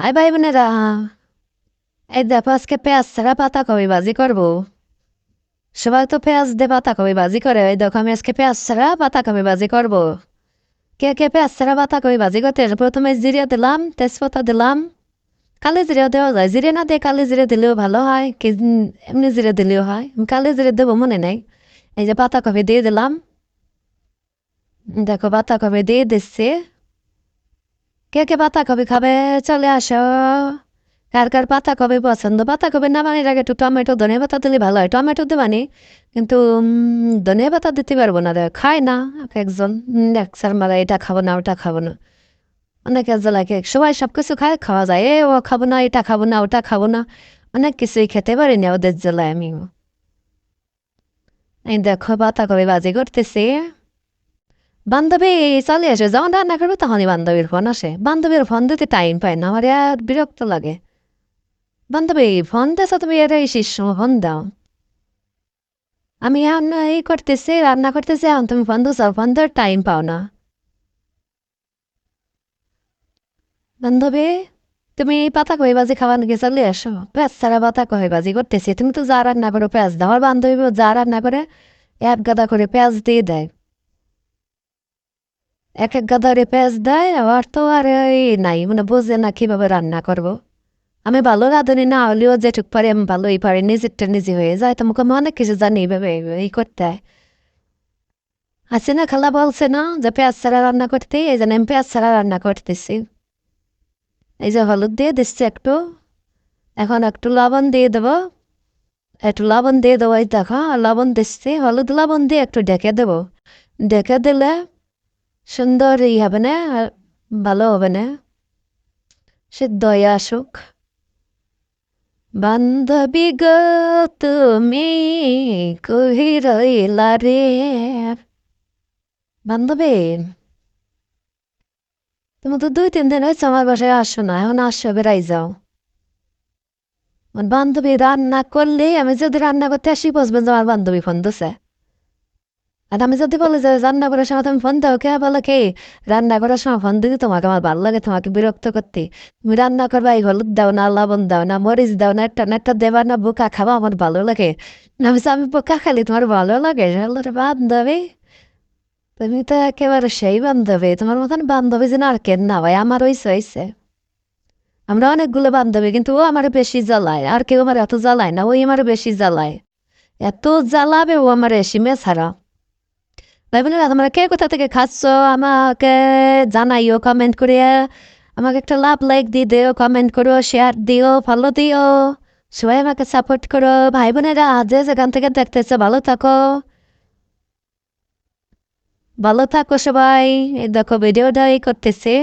High ভাই বোনেরা, এই দেখো আজকে পেঁয়াজ ছাড়া পাতাকপি ভাজি করব। সবাই তো পেঁয়াজ দিয়ে পাতাকপি ভাজি করে, এই দেখো আমি আজকে পেঁয়াজ ছাড়া পাতাকপি ভাজি করব। কে কে পেঁয়াজ ছাড়া পাতাকপি ভাজি করতে প্রথমে জিরে দিলাম, তেজপাতা দিলাম। কালি জিরে দেওয়া যায়, জিরে না দিয়ে কালি জিরে দিলেও ভালো হয়, কি এমনি জিরে দিলেও হয়। কালি জিরে দেবো মনে নেই। এই যে পাতাকপি দিয়ে দিলাম। দেখো পাতাকপি দিয়ে দিচ্ছি। কে কে পাতাকপি খাবে? চলে আসো। কার কার পাতা পাতাকপি পছন্দ? পাতা পাতাকপি না মানে আগে একটু টমেটো, ধনে পাতা দিলে ভালো হয়। টমেটো দেবানি কিন্তু ধনে পাতা দিতে পারব না রে। খায় না, এক একজন। এক স্যার মারা, এটা খাব না, ওটা খাব না। অনেক লাগে। সবাই সব কিছু খায়, খাওয়া যায়। এ, ও খাব না, এটা খাব না, ওটা খাব না। অনেক কিছুই খেতে পারি না ওদের জেলায় আমিও। এই দেখো পাতাকপি বাজি করতেছি। বান্ধবী চলে আসে যখন রান্না করবে তখনই বান্ধবীর ফোন আসে। বান্ধবীর ফোন দিতে টাইম পায় না আমার আর বিরক্ত লাগে। বান্ধবী ফোন দেছো তুমি এর এসিস ফোন দাও। আমি এখন এই করতেছি, রান্না করতেছি এখন তুমি ফোন দিছো ফোন দেওয়ার টাইম পাও না। বান্ধবী, তুমি পাতা কই বাজি খাওয়া নাকি? চলে আসো। পেঁয়াজ ছাড়া পাতা কই বাজি করতেছি? তুমি তো যা রান্না করো, পেঁয়াজ দাও। আমার বান্ধবী যা রান্না করে, এক গাদা করে পেঁয়াজ দিয়ে দেয়। এক এক গাদারে পেঁয়াজ দেয় আবার তো আর এই নাই মানে বোঝে না কীভাবে রান্না করব। আমি ভালো রাঁধুনি না হলেও যেটুক পারি আমি ভালোই পারি নিজেরটা নিজে হয়ে যায় তোমাকে আমি অনেক কিছু জানি এইভাবে এই করতে আছে না খালা বলছে না যে পেঁয়াজ ছাড়া রান্না করতে এই জন্য আমি পেঁয়াজ ছাড়া রান্না করতেছি এই যে হলুদ দিয়ে দিচ্ছি একটু এখন একটু লবণ দিয়ে দেবো একটু লবণ দিয়ে দেবো এই দেখো লবণ দিচ্ছি হলুদ লবণ দিয়ে একটু ডেকে দেবো ডেকে দিলে সুন্দর ই হবে না আর ভালো হবে না সিদ্ধ হয়ে আসুক বান্ধবী গো, তুমি কহি রইলা রে? বান্ধবী, তুমি তো দুই, তিন দিন হয়েছে আমার বাসায় আসো না, এখন আসো, বেড়াই যাও। আমার বান্ধবী রান্না করলে আমি যদি রান্না করতে আসি, বসবেন যে আমার বান্ধবী ফোন দিছে। আর আমি যদি বলি যে রান্না করার সময় তুমি ফোন দাও, কে বলে কে? রান্না করার সময় ফোন দিদি তোমাকে আমার ভালো লাগে, তোমাকে বিরক্ত করতে। তুমি রান্না করবা এই হলুদ দাও না, লবণ দাও না, মরিচ দাও না, একটা না একটা দেবা না, বোকা খাবা আমার ভালো লাগে। না আমি আমি বোকা খালি, তোমার ভালো লাগে বান্ধবী। তুমি তো একেবারে সেই বান্ধবী, তোমার মতন বান্ধবী যেন আর কেন না ভাই আমার হইছে হইছে। আমরা অনেকগুলো বান্ধবী, কিন্তু ও আমার বেশি জ্বালায়, আর কেউ আমার এত জ্বালায় না, ওই আমার বেশি জ্বালায়। এত জ্বালাবে ও আমার এসিমে ছাড়া ভাই বোনেরা তোমরা কে কোথা থেকে খাচ্ছ? আমাকে জানাইও কমেন্ট করিয়া আমাকে একটা লাভ লাইক দিয়ে দিও কমেন্ট করো শেয়ার দিও ফলো দিও। সবাই আমাকে সাপোর্ট করো। ভাই বোনেরা যে যেখান থেকে দেখতেছে, ভালো থাকো। ভালো থাকো সবাই। দেখো ভিডিওটা এই করতেছে।